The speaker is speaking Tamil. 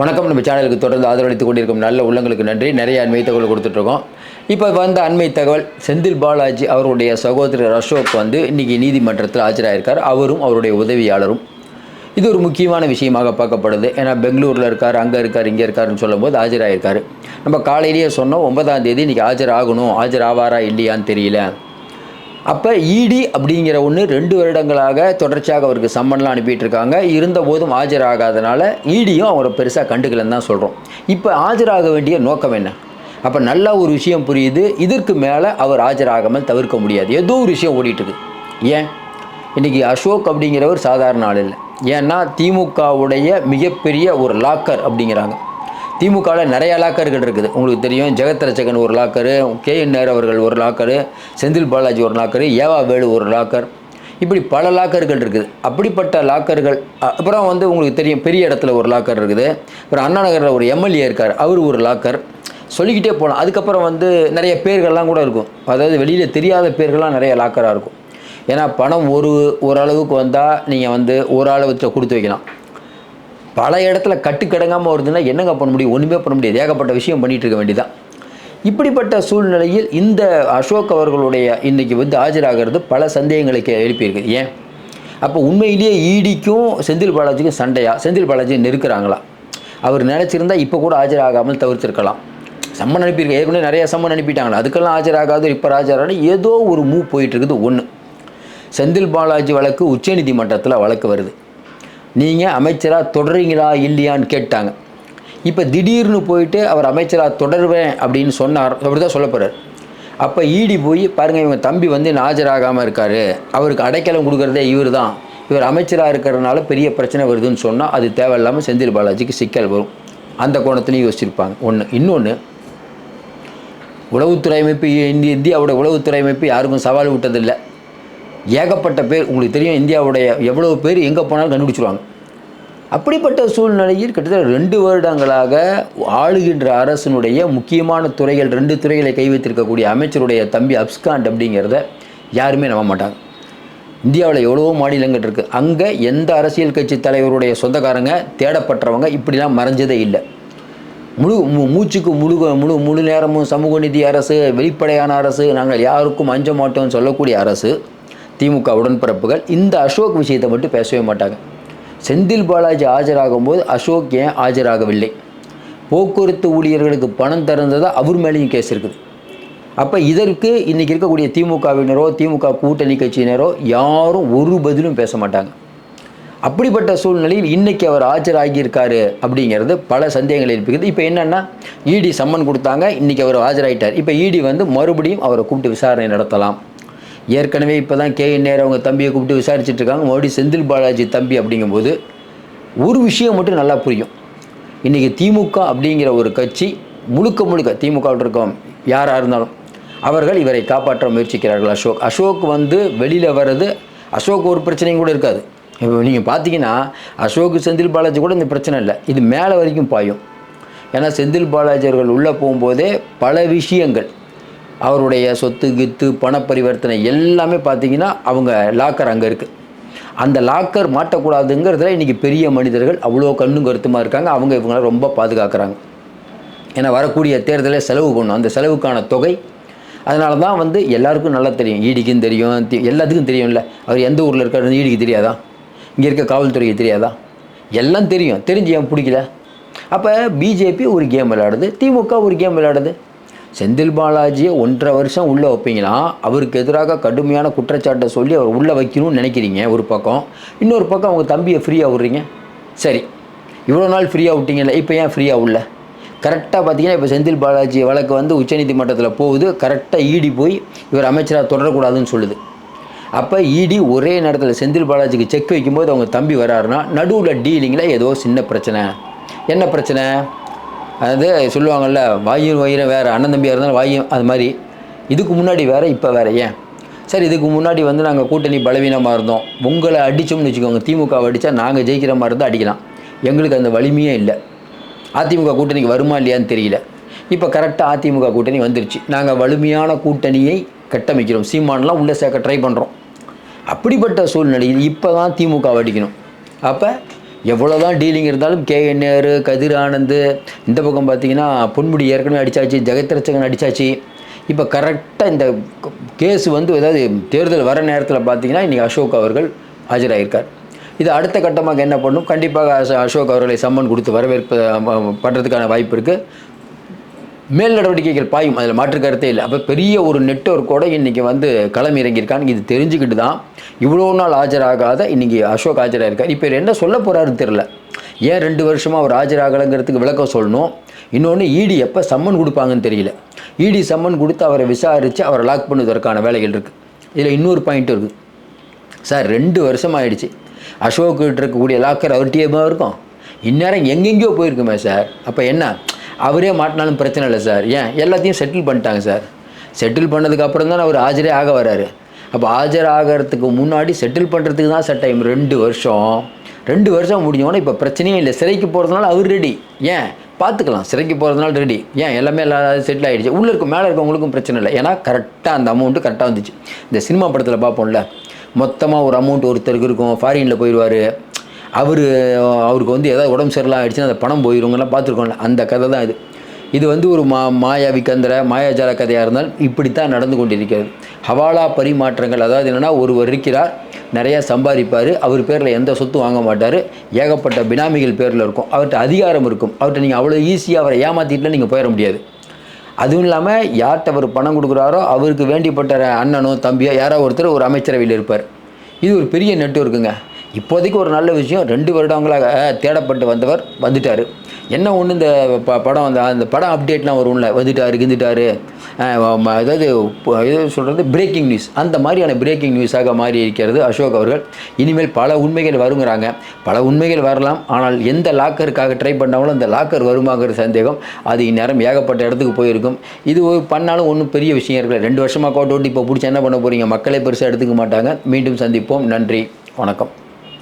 வணக்கம். நம்ம சேனலுக்கு தொடர்ந்து ஆதரவளித்துக் கொண்டிருக்கும் நல்ல உள்ளங்களுக்கு நன்றி. நிறைய அண்மை தகவல் கொடுத்துட்ருக்கோம். இப்போ வந்த அண்மை தகவல் செந்தில் பாலாஜி அவருடைய சகோதரர் அசோக் வந்து இன்றைக்கி நீதிமன்றத்தில் ஆஜராயிருக்கார். அவரும் அவருடைய உதவியாளரும். இது ஒரு முக்கியமான விஷயமாக பார்க்கப்படுது. ஏன்னா பெங்களூரில் இருக்கார் அங்கே இருக்கார் இங்கே இருக்காருன்னு சொல்லும்போது ஆஜராயிருக்கார். நம்ம காலையிலேயே சொன்னோம் ஒன்பதாம் தேதி இன்றைக்கி ஆஜராகணும். ஆஜராவாரா இல்லையான்னு தெரியல. அப்போ இடி அப்படிங்கிற ஒன்று ரெண்டு வருடங்களாக தொடர்ச்சியாக அவருக்கு சம்மன்லாம் அனுப்பிட்டு இருக்காங்க இருந்தபோதும் ஆஜராகாதனால ஈடியும் அவரை பெருசாக கண்டுக்கலன்னு தான் சொல்கிறோம் இப்போ ஆஜராக வேண்டிய நோக்கம் என்ன? அப்போ நல்லா ஒரு விஷயம் புரியுது. இதற்கு மேலே அவர் ஆஜராகாமல் தவிர்க்க முடியாது. ஏதோ ஒரு விஷயம் ஓடிட்டுருக்கு. ஏன்? இன்றைக்கி அசோக் அப்படிங்கிறவர் சாதாரண ஆள் இல்லை. ஏன்னா திமுகவுடைய மிகப்பெரிய ஒரு லாக்கர் அப்படிங்கிறாங்க. திமுகவில் நிறைய லாக்கர்கள் இருக்குது. உங்களுக்கு தெரியும் ஜெகத் ரச்சகன் ஒரு லாக்கரு கே என் நேரு அவர்கள் ஒரு லாக்கரு செந்தில் பாலாஜி ஒரு லாக்கரு ஏவா வேலு ஒரு லாக்கர். இப்படி பல லாக்கர்கள் இருக்குது. அப்படிப்பட்ட லாக்கர்கள் அப்புறம் வந்து உங்களுக்கு தெரியும் பெரிய இடத்துல ஒரு லாக்கர் இருக்குது. அப்புறம் அண்ணா நகரில் ஒரு எம்எல்ஏ இருக்கார் அவர் ஒரு லாக்கர். சொல்லிக்கிட்டே போகலாம் அதுக்கப்புறம் வந்து நிறைய பேர்கள்லாம் கூட இருக்கும். அதாவது வெளியில் தெரியாத பேர்கள்லாம் நிறைய லாக்கராக இருக்கும். ஏன்னா பணம் ஒரு ஓரளவுக்கு வந்தால் நீங்கள் வந்து ஒரு கொடுத்து வைக்கலாம். பல இடத்துல கட்டுக்கடங்காமல் வருதுன்னா என்னங்க பண்ண முடியும்? ஒன்றுமே பண்ண முடியாது. ஏகப்பட்ட விஷயம் பண்ணிட்டு இருக்க வேண்டியதான் இப்படிப்பட்ட சூழ்நிலையில் இந்த அசோக் அவர்களுடைய இன்றைக்கி வந்து ஆஜராகிறது பல சந்தேகங்களை கே- எழுப்பியிருக்கு. ஏன்? அப்போ உண்மையிலேயே ஈடிக்கும் செந்தில் பாலாஜிக்கும் சண்டையா? செந்தில் பாலாஜி நெருக்கிறாங்களா? அவர் நினச்சிருந்தா இப்போ கூட ஆஜராகாமல் தவிர்த்திருக்கலாம். சம்மன் அனுப்பியிருக்க. ஏற்கனவே நிறைய சம்மன் அனுப்பிட்டாங்களா? அதுக்கெல்லாம் ஆஜராகாது இப்போ ஆஜராக ஏதோ ஒரு மூவ் போயிட்டு இருக்குது. ஒன்று செந்தில் பாலாஜி வழக்கு உச்சநீதிமன்றத்தில் வழக்கு வருது. நீங்கள் அமைச்சராக தொடர்றீங்களா இல்லையான்னு கேட்டாங்க. இப்போ திடீர்னு போயிட்டு அவர் அமைச்சராக தொடருவேன் அப்படின்னு சொன்னார். அப்படி தான் சொல்ல போகிறார் அப்போ ஈடி போய் பாருங்கள் இவங்க தம்பி வந்து நாஜராகாமல் ஆஜராகாமல் இருக்கார். அவருக்கு அடைக்கலம் கொடுக்குறதே இவர் தான் இவர் அமைச்சராக இருக்கிறதுனால பெரிய பிரச்சனை வருதுன்னு சொன்னால் அது தேவையில்லாமல் செந்தில் பாலாஜிக்கு சிக்கல் வரும். அந்த கோணத்துலையும் யோசிச்சிருப்பாங்க. ஒன்று இன்னொன்று உளவுத்துறை அமைப்பு இந்தியாவோட உளவுத்துறை அமைப்பு யாருக்கும் சவால் விட்டதில்லை. ஏகப்பட்ட பேர் உங்களுக்கு தெரியும் இந்தியாவுடைய எவ்வளோ பேர் எங்கே போனாலும் கண்டுபிடிச்சிருவாங்க. அப்படிப்பட்ட சூழ்நிலையில் கிட்டத்தட்ட ரெண்டு வருடங்களாக ஆளுகின்ற அரசினுடைய முக்கியமான துறைகள் ரெண்டு துறைகளை கை வைத்திருக்கக்கூடிய அமைச்சருடைய தம்பி அப்ஸ்காண்ட் அப்படிங்கிறத யாருமே நம்ப மாட்டாங்க. இந்தியாவில் எவ்வளவோ மாநிலங்கள் இருக்குது அங்கே எந்த அரசியல் கட்சி தலைவருடைய சொந்தக்காரங்க தேடப்பட்டவங்க இப்படிலாம் மறைஞ்சதே இல்லை. முழு மு மூச்சுக்கு முழு முழு முழு நேரமும் சமூக நீதி அரசு வெளிப்படையான அரசு நாங்கள் யாருக்கும் அஞ்ச மாட்டோம்னு சொல்லக்கூடிய அரசு திமுக உடன்பிறப்புகள் இந்த அசோக் விஷயத்தை மட்டும் பேசவே மாட்டாங்க. செந்தில் பாலாஜி ஆஜராகும் போது அசோக் ஏன் ஆஜராகவில்லை? போக்குவரத்து ஊழியர்களுக்கு பணம் திறந்ததாக அவர் மேலேயும் கேஸ் இருக்குது. அப்போ இதற்கு இன்றைக்கி இருக்கக்கூடிய திமுகவினரோ திமுக கூட்டணி கட்சியினரோ யாரும் ஒரு பதிலும் பேச மாட்டாங்க. அப்படிப்பட்ட சூழ்நிலையில் இன்றைக்கி அவர் ஆஜராகியிருக்காரு அப்படிங்கிறது பல சந்தேகங்கள் எழுப்பிக்குது. இப்போ என்னென்னா இடி சம்மன் கொடுத்தாங்க இன்னைக்கு அவர் ஆஜராயிட்டார். இப்போ இடி வந்து மறுபடியும் அவரை கூப்பிட்டு விசாரணை நடத்தலாம். ஏற்கனவே இப்போ தான் கே. என். நேரு அவங்க தம்பியை கூப்பிட்டு விசாரிச்சுட்டு இருக்காங்க. மறுபடியும் செந்தில் பாலாஜி தம்பி அப்படிங்கும்போது ஒரு விஷயம் மட்டும் நல்லா புரியும். இன்றைக்கி திமுக அப்படிங்கிற ஒரு கட்சி முழுக்க முழுக்க திமுகவில் இருக்கோம் யாராக இருந்தாலும் அவர்கள் இவரை காப்பாற்ற முயற்சிக்கிறார்கள். அசோக் அசோக் வந்து வெளியில் வர்றது அசோக் ஒரு பிரச்சனையும் கூட இருக்காது. இப்போ நீங்கள் பார்த்தீங்கன்னா அசோக் செந்தில் பாலாஜி கூட இந்த பிரச்சனை இல்லை. இது மேலே வரைக்கும் பாயும். ஏன்னா செந்தில் பாலாஜி அவர்கள் உள்ளே போகும்போதே பல விஷயங்கள் அவருடைய சொத்து கித்து பண பரிவர்த்தனை எல்லாமே பார்த்தீங்கன்னா அவங்க லாக்கர் அங்கே இருக்குது அந்த லாக்கர் மாட்டக்கூடாதுங்கிறதுல இன்றைக்கி பெரிய மனிதர்கள் அவ்வளோ கண்ணும் கருத்துமாக இருக்காங்க. அவங்க இவங்களை ரொம்ப பாதுகாக்கிறாங்க. ஏன்னா வரக்கூடிய தேர்தலில் செலவு பண்ணணும் அந்த செலவுக்கான தொகை அதனால தான் வந்து எல்லாருக்கும் நல்லா தெரியும். ஈடிக்கும் தெரியும். எல்லாத்துக்கும் தெரியும்ல. அவர் எந்த ஊரில் இருக்காரு ஈடிக்கு தெரியாதா? இங்கே இருக்க காவல்துறைக்கு தெரியாதா? எல்லாம் தெரியும். தெரிஞ்சு ஏன் பிடிக்கல? அப்போ பிஜேபி ஒரு கேம் விளையாடுது. திமுக ஒரு கேம் விளையாடுது. செந்தில் பாலாஜியை ஒன்றரை வருஷம் உள்ளே வைப்பீங்கன்னா அவருக்கு எதிராக கடுமையான குற்றச்சாட்டை சொல்லி அவர் உள்ளே வைக்கணும்னு நினைக்கிறீங்க ஒரு பக்கம். இன்னொரு பக்கம் அவங்க தம்பியை ஃப்ரீயாக விட்றீங்க. சரி. இவ்வளோ நாள் ஃப்ரீயாக விட்டீங்கல்ல இப்போ ஏன் ஃப்ரீயாக உள்ள? கரெக்டாக பார்த்தீங்கன்னா இப்போ செந்தில் பாலாஜி வழக்கு வந்து உச்சநீதிமன்றத்தில் போகுது. கரெக்டாக ஈடி போய் இவர் அமைச்சராக தொடரக்கூடாதுன்னு சொல்லுது. அப்போ இடி ஒரே நேரத்தில் செந்தில் பாலாஜிக்கு செக் வைக்கும்போது அவங்க தம்பி வராருன்னா நடுவில் டீலிங்கில் ஏதோ சின்ன பிரச்சனை. என்ன பிரச்சனை? அது சொல்லுவாங்கள்ல வாயும் வயிறும் வேறு அண்ணன் தம்பியாக இருந்தாலும் வாயும் அது மாதிரி. இதுக்கு முன்னாடி வேறு இப்போ வேறு ஏன்? சரி இதுக்கு முன்னாடி வந்து நாங்கள் கூட்டணி பலவீனமாக இருந்தோம். உங்களை அடித்தோம்னு வச்சுக்கோங்க. திமுக அடித்தா நாங்கள் ஜெயிக்கிற மாதிரி இருந்தால் அடிக்கலாம். எங்களுக்கு அந்த வலிமையே இல்லை. அதிமுக கூட்டணிக்கு வருமா இல்லையான்னு தெரியல. இப்போ கரெக்டாக அதிமுக கூட்டணி வந்துருச்சு. நாங்கள் வலிமையான கூட்டணியை கட்டமைக்கிறோம். சீமானெலாம் உள்ளே சேர்க்க ட்ரை பண்ணுறோம் அப்படிப்பட்ட சூழ்நிலையில் இப்போ தான் திமுக அடிக்கணும். அப்போ எவ்வளோதான் டீலிங் இருந்தாலும் கே நேரு கதிர் ஆனந்த் இந்த பக்கம் பார்த்தீங்கன்னா பொன்முடி ஏற்கனவே அடித்தாச்சு ஜெகத் அடித்தாச்சு அடிச்சாச்சு. இப்போ கரெக்டாக இந்த கேஸ் வந்து ஏதாவது தேர்தல் வர நேரத்தில் பார்த்தீங்கன்னா இன்றைக்கி அசோக் அவர்கள் ஆஜராகிருக்கார் இது அடுத்த கட்டமாக என்ன பண்ணும்? கண்டிப்பாக அசோக் அவர்களை சம்மன் கொடுத்து வரவேற்பு பண்ணுறதுக்கான வாய்ப்பு இருக்குது மேல் நடவடிக்கைகள் பாயும். அதில் மாற்று கருத்தே இல்லை. அப்போ பெரிய ஒரு நெட்ஒர்க்கோடு இன்றைக்கி வந்து களம் இறங்கியிருக்கான்னு இது தெரிஞ்சுக்கிட்டு தான் இவ்வளோ நாள் ஆஜராகாத இன்றைக்கி அசோக் ஆஜராகிருக்கார் இப்போ என்ன சொல்ல போகிறாருன்னு தெரில ஏன் ரெண்டு வருஷமாக அவர் ஆஜராகலைங்கிறதுக்கு விளக்கம் சொல்லணும்? இன்னொன்று இடி எப்போ சம்மன் கொடுப்பாங்கன்னு தெரியல. இடி சம்மன் கொடுத்து அவரை விசாரித்து அவரை லாக் பண்ணுவதற்கான வேலைகள் இருக்குது இதில் இன்னொரு பாயிண்ட் இருக்குது சார் ரெண்டு வருஷம் ஆயிடுச்சு அசோக் கிட்ட இருக்கக்கூடிய லாக்கர் அவர்கிட்டயே இருக்கும். இந்நேரம் எங்கெங்கேயோ போயிருக்குமே சார். அப்போ என்ன? அவரே மாட்டினாலும் பிரச்சனை இல்லை சார். ஏன்? எல்லாத்தையும் செட்டில் பண்ணிட்டாங்க சார். செட்டில் பண்ணதுக்கு அப்புறம் தான் அவர் ஆஜரே ஆக வராரு. அப்போ ஆஜர் ஆகிறதுக்கு முன்னாடி செட்டில் பண்ணுறதுக்கு தான் சார் டைம் ரெண்டு வருஷம். ரெண்டு வருஷம் முடிஞ்சோன்னா இப்போ பிரச்சனையே இல்லை. சிறைக்கு போகிறதுனால அவர் ரெடி ஏன்? பார்த்துக்கலாம் சிறைக்கு போகிறதுனால ரெடி ஏன்? எல்லாமே எல்லா செட்டில் ஆகிடுச்சு உள்ளே இருக்க மேலே இருக்கவங்களுக்கும் பிரச்சனை இல்லை. ஏன்னா கரெக்டாக அந்த அமௌண்ட்டு கரெக்டாக வந்துச்சு. இந்த சினிமா படத்தில் பார்ப்போம்ல. மொத்தமாக ஒரு அமௌண்ட் ஒருத்தருக்கு இருக்கும். ஃபாரினில் போயிடுவார் அவர் அவருக்கு வந்து ஏதாவது உடம்பு சரியில்லாம் ஆகிடுச்சுன்னா அந்த பணம் போயிருங்கலாம் பார்த்துருக்கோம்ல. அந்த கதை தான் இது. இது வந்து ஒரு மா மாயா கந்திர மாயாஜால கதையாக இருந்தால் இப்படித்தான் நடந்து கொண்டிருக்கிறது. ஹவாலா பரிமாற்றங்கள். அதாவது என்னென்னா ஒருவர் இருக்கிறார் நிறையா சம்பாதிப்பார் அவர் பேரில் எந்த சொத்தும் வாங்க மாட்டார் ஏகப்பட்ட பினாமிகள் பேரில் இருக்கும். அவர்கிட்ட அதிகாரம் இருக்கும். அவர்கிட்ட நீங்கள் அவ்வளோ ஈஸியாக அவரை ஏமாற்றிட்டுலாம் நீங்கள் போயிட முடியாது. அதுவும் இல்லாமல் யார்கிட்ட அவர் பணம் கொடுக்குறாரோ அவருக்கு வேண்டிப்பட்ட அண்ணனோ தம்பியோ யாரோ ஒருத்தர் ஒரு அமைச்சரவையில் இருப்பார். இது ஒரு பெரிய நெட்வொர்க்குங்க இப்போதைக்கு ஒரு நல்ல விஷயம் ரெண்டு வருடங்களாக தேடப்பட்டு வந்தவர் வந்துட்டார். என்ன ஒன்று இந்த ப படம் அந்த அந்த படம் அப்டேட்லாம் வரும்ல வந்துட்டார் கிந்துட்டார். அதாவது இப்போ எது சொல்கிறது பிரேக்கிங் நியூஸ் அந்த மாதிரியான பிரேக்கிங் நியூஸாக மாறி இருக்கிறது அசோக் அவர்கள். இனிமேல் பல உண்மைகள் வருங்கிறாங்க. பல உண்மைகள் வரலாம். ஆனால் எந்த லாக்கருக்காக ட்ரை பண்ணாலும் அந்த லாக்கர் வருமாங்கிற சந்தேகம் அது இந்நேரம் ஏகப்பட்ட இடத்துக்கு போயிருக்கும். இது பண்ணாலும் ஒன்றும் பெரிய விஷயம் இருக்கல. ரெண்டு வருஷமாக கோட்டை இப்போ பிடிச்சி என்ன பண்ண போகிறீங்க மக்களே பெருசாக எடுத்துக்க மாட்டாங்க. மீண்டும் சந்திப்போம். நன்றி. வணக்கம்.